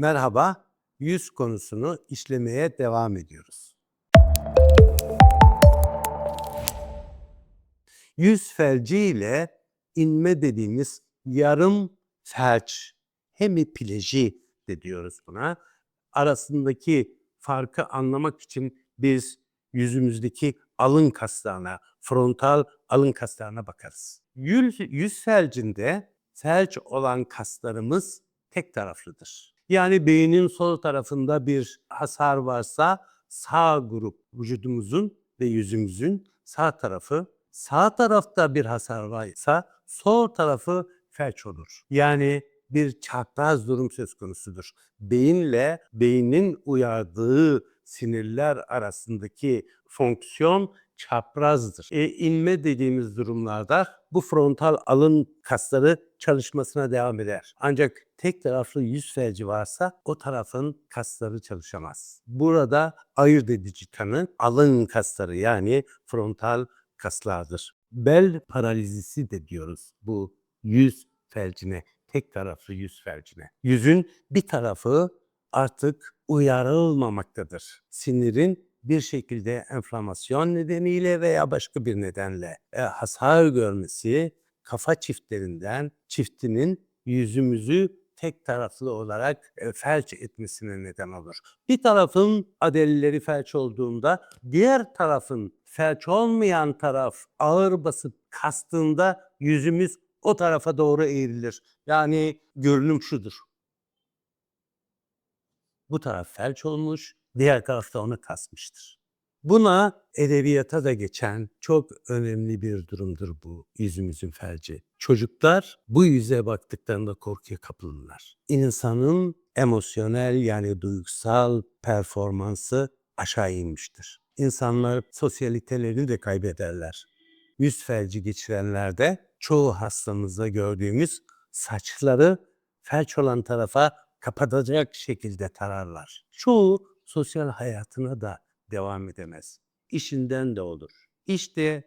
Merhaba, yüz konusunu işlemeye devam ediyoruz. Yüz felci ile inme dediğimiz yarım felç, hemipleji de diyoruz buna. Arasındaki farkı anlamak için biz yüzümüzdeki alın kaslarına, frontal alın kaslarına bakarız. Yüz, yüz felcinde felç olan kaslarımız tek taraflıdır. Yani beynin sol tarafında bir hasar varsa sağ grup vücudumuzun ve yüzümüzün sağ tarafı, sağ tarafta bir hasar varsa sol tarafı felç olur. Yani bir çapraz durum söz konusudur. Beyinle beynin uyardığı sinirler arasındaki fonksiyon çaprazdır. E, inme dediğimiz durumlarda bu frontal alın kasları çalışmasına devam eder. Ancak tek taraflı yüz felci varsa o tarafın kasları çalışamaz. Burada ayırt edici tanı alın kasları yani frontal kaslardır. Bel paralizisi de diyoruz bu yüz felcine, tek taraflı yüz felcine. Yüzün bir tarafı artık uyarılmamaktadır. Sinirin bir şekilde enflamasyon nedeniyle veya başka bir nedenle e, hasar görmesi kafa çiftlerinden çiftinin yüzümüzü tek taraflı olarak e, felç etmesine neden olur. Bir tarafın adelileri felç olduğunda diğer tarafın felç olmayan taraf ağır basıp kastığında yüzümüz o tarafa doğru eğrilir. Yani görünüm şudur. Bu taraf felç olmuş, diğer taraf da onu kasmıştır. Buna edebiyata da geçen çok önemli bir durumdur bu yüzümüzün felci. Çocuklar bu yüze baktıklarında korkuya kapılırlar. İnsanın emosyonel yani duygusal performansı aşağı inmiştir. İnsanlar sosyalitelerini de kaybederler. Yüz felci geçirenlerde çoğu hastamızda gördüğümüz saçları felç olan tarafa kapatacak şekilde tararlar. Çoğu sosyal hayatına da devam edemez. İşinden de olur. İşte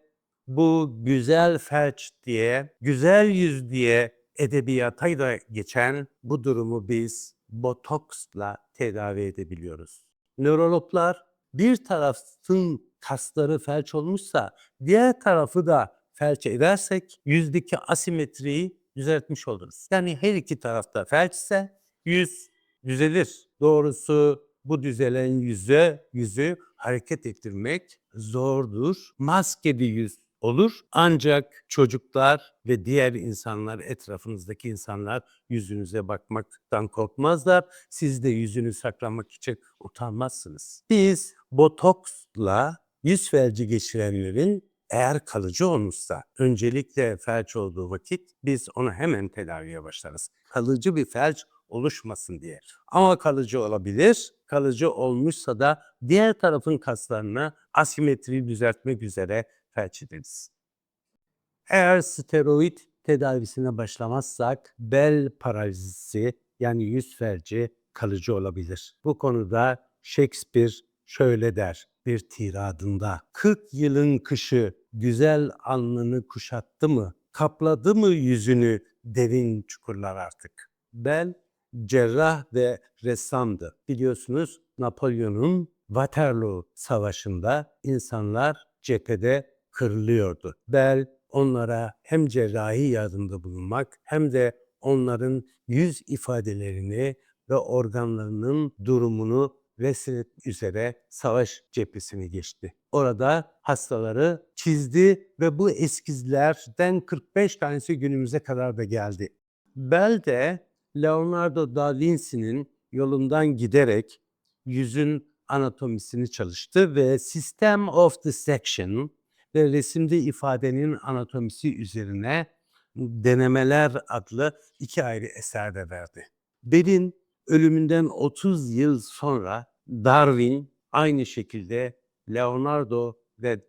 bu güzel felç diye, güzel yüz diye edebiyata da geçen bu durumu biz botoksla tedavi edebiliyoruz. Nörologlar bir tarafın kasları felç olmuşsa diğer tarafı da felç edersek yüzdeki asimetriyi düzeltmiş oluruz. Yani her iki tarafta felçse yüz düzelir. Doğrusu bu düzelen yüze yüzü hareket ettirmek zordur. Maskeli yüz olur. Ancak çocuklar ve diğer insanlar, etrafınızdaki insanlar yüzünüze bakmaktan korkmazlar. Siz de yüzünü saklamak için utanmazsınız. Biz botoksla yüz felci geçirenlerin eğer kalıcı olmuşsa, öncelikle felç olduğu vakit biz onu hemen tedaviye başlarız. Kalıcı bir felç oluşmasın diye. Ama kalıcı olabilir. Kalıcı olmuşsa da diğer tarafın kaslarını asimetriyi düzeltmek üzere felç ederiz. Eğer steroid tedavisine başlamazsak bel paralizisi yani yüz felci kalıcı olabilir. Bu konuda Shakespeare şöyle der bir tiradında. 40 yılın kışı güzel alnını kuşattı mı, kapladı mı yüzünü derin çukurlar artık. Bel cerrah ve ressamdı. Biliyorsunuz Napolyon'un Waterloo Savaşı'nda insanlar cephede kırılıyordu. Bel onlara hem cerrahi yardımda bulunmak hem de onların yüz ifadelerini ve organlarının durumunu resmet üzere savaş cephesine geçti. Orada hastaları çizdi ve bu eskizlerden 45 tanesi günümüze kadar da geldi. Bel de Leonardo da Vinci'nin yolundan giderek yüzün anatomisini çalıştı ve System of Dissection ve resimde ifadenin anatomisi üzerine denemeler adlı iki ayrı eser de verdi. Bell'in ölümünden 30 yıl sonra Darwin aynı şekilde Leonardo ve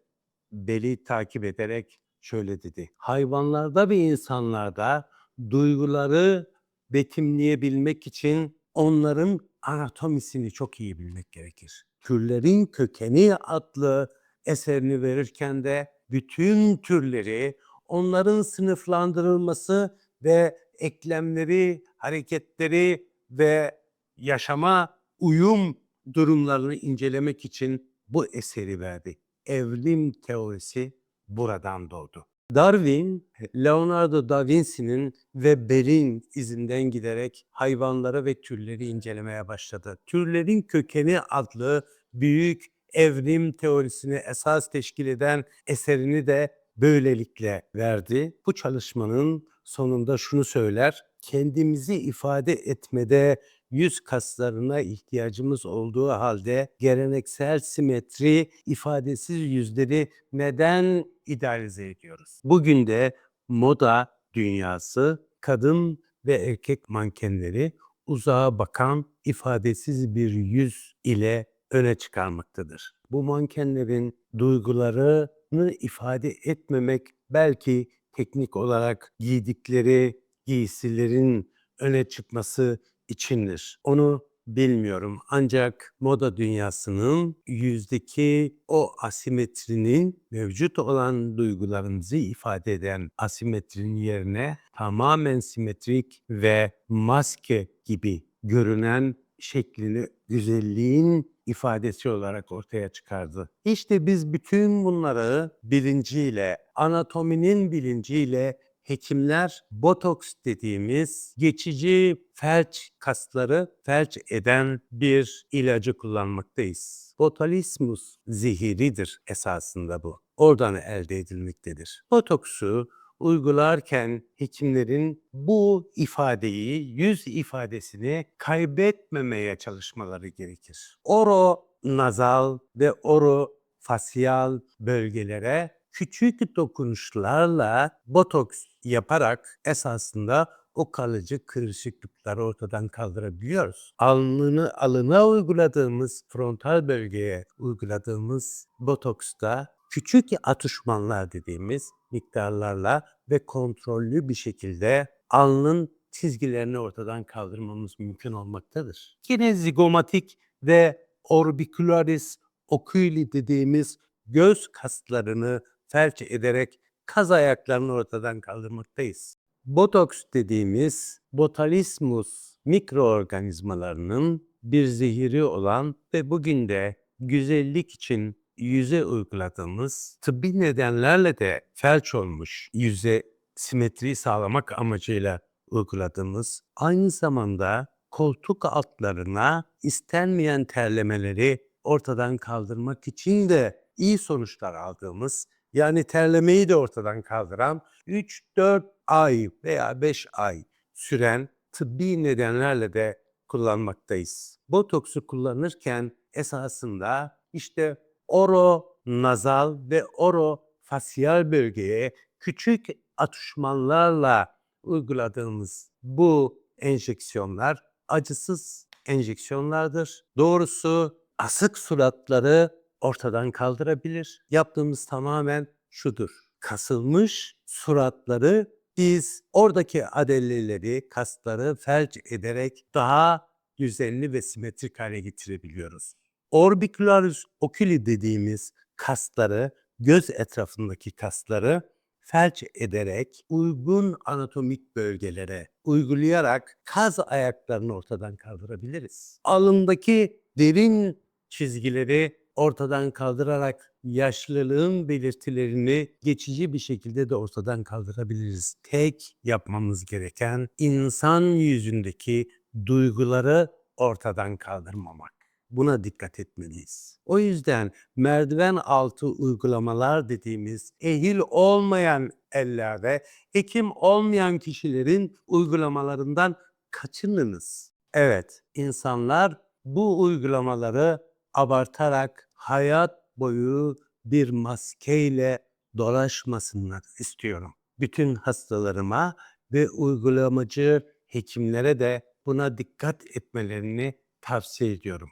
Bell'i takip ederek şöyle dedi. Hayvanlarda ve insanlarda duyguları betimleyebilmek için onların anatomisini çok iyi bilmek gerekir. Türlerin Kökeni adlı eserini verirken de bütün türleri, onların sınıflandırılması ve eklemleri, hareketleri ve yaşama uyum durumlarını incelemek için bu eseri verdi. Evrim teorisi buradan doğdu. Darwin, Leonardo da Vinci'nin ve Bell'in izinden giderek hayvanları ve türleri incelemeye başladı. Türlerin Kökeni adlı büyük evrim teorisini esas teşkil eden eserini de böylelikle verdi. Bu çalışmanın sonunda şunu söyler, kendimizi ifade etmede yüz kaslarına ihtiyacımız olduğu halde geleneksel simetri ifadesiz yüzleri neden idealize ediyoruz? Bugün de moda dünyası kadın ve erkek mankenleri uzağa bakan ifadesiz bir yüz ile öne çıkarmaktadır. Bu mankenlerin duygularını ifade etmemek belki teknik olarak giydikleri giysilerin öne çıkması içindir. Onu bilmiyorum. Ancak moda dünyasının yüzdeki o asimetrinin mevcut olan duygularımızı ifade eden asimetrinin yerine tamamen simetrik ve maske gibi görünen şeklini güzelliğin ifadesi olarak ortaya çıkardı. İşte biz bütün bunları bilinciyle, anatominin bilinciyle hekimler botoks dediğimiz geçici felç kasları felç eden bir ilacı kullanmaktayız. Botulismus zehiridir esasında bu. Oradan elde edilmektedir. Botoksu uygularken hekimlerin bu ifadeyi, yüz ifadesini kaybetmemeye çalışmaları gerekir. Oro nazal ve oro fasyal bölgelere küçük dokunuşlarla botoks yaparak esasında o kalıcı kırışıklıkları ortadan kaldırabiliyoruz. Alnını alına uyguladığımız frontal bölgeye uyguladığımız botoksta küçük atışmanlar dediğimiz miktarlarla ve kontrollü bir şekilde alnın çizgilerini ortadan kaldırmamız mümkün olmaktadır. Yine zigomatik ve orbicularis oculi dediğimiz göz kaslarını felç ederek kaz ayaklarını ortadan kaldırmaktayız. Botoks dediğimiz botulismus mikroorganizmalarının bir zehiri olan ve bugün de güzellik için yüze uyguladığımız tıbbi nedenlerle de felç olmuş yüze simetri sağlamak amacıyla uyguladığımız aynı zamanda koltuk altlarına istenmeyen terlemeleri ortadan kaldırmak için de iyi sonuçlar aldığımız yani terlemeyi de ortadan kaldıran 3-4 ay veya 5 ay süren tıbbi nedenlerle de kullanmaktayız. Botoksu kullanırken esasında işte oro nazal ve oro fasyal bölgeye küçük atışmanlarla uyguladığımız bu enjeksiyonlar acısız enjeksiyonlardır. Doğrusu asık suratları ortadan kaldırabilir. Yaptığımız tamamen şudur. Kasılmış suratları biz oradaki adelleleri, kasları felç ederek daha düzenli ve simetrik hale getirebiliyoruz. Orbicularis oculi dediğimiz kasları, göz etrafındaki kasları felç ederek uygun anatomik bölgelere uygulayarak kaz ayaklarını ortadan kaldırabiliriz. Alındaki derin çizgileri ortadan kaldırarak yaşlılığın belirtilerini geçici bir şekilde de ortadan kaldırabiliriz. Tek yapmamız gereken insan yüzündeki duyguları ortadan kaldırmamak. Buna dikkat etmeliyiz. O yüzden merdiven altı uygulamalar dediğimiz ehil olmayan ellerde hekim olmayan kişilerin uygulamalarından kaçınınız. Evet, insanlar bu uygulamaları abartarak hayat boyu bir maskeyle dolaşmasınlar istiyorum. Bütün hastalarıma ve uygulamacı hekimlere de buna dikkat etmelerini tavsiye ediyorum.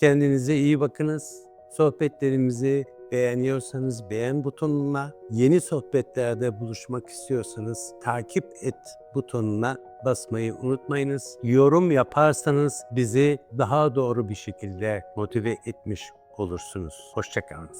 Kendinize iyi bakınız. Sohbetlerimizi beğeniyorsanız beğen butonuna, yeni sohbetlerde buluşmak istiyorsanız takip et butonuna basmayı unutmayınız. Yorum yaparsanız bizi daha doğru bir şekilde motive etmiş olursunuz. Hoşçakalın.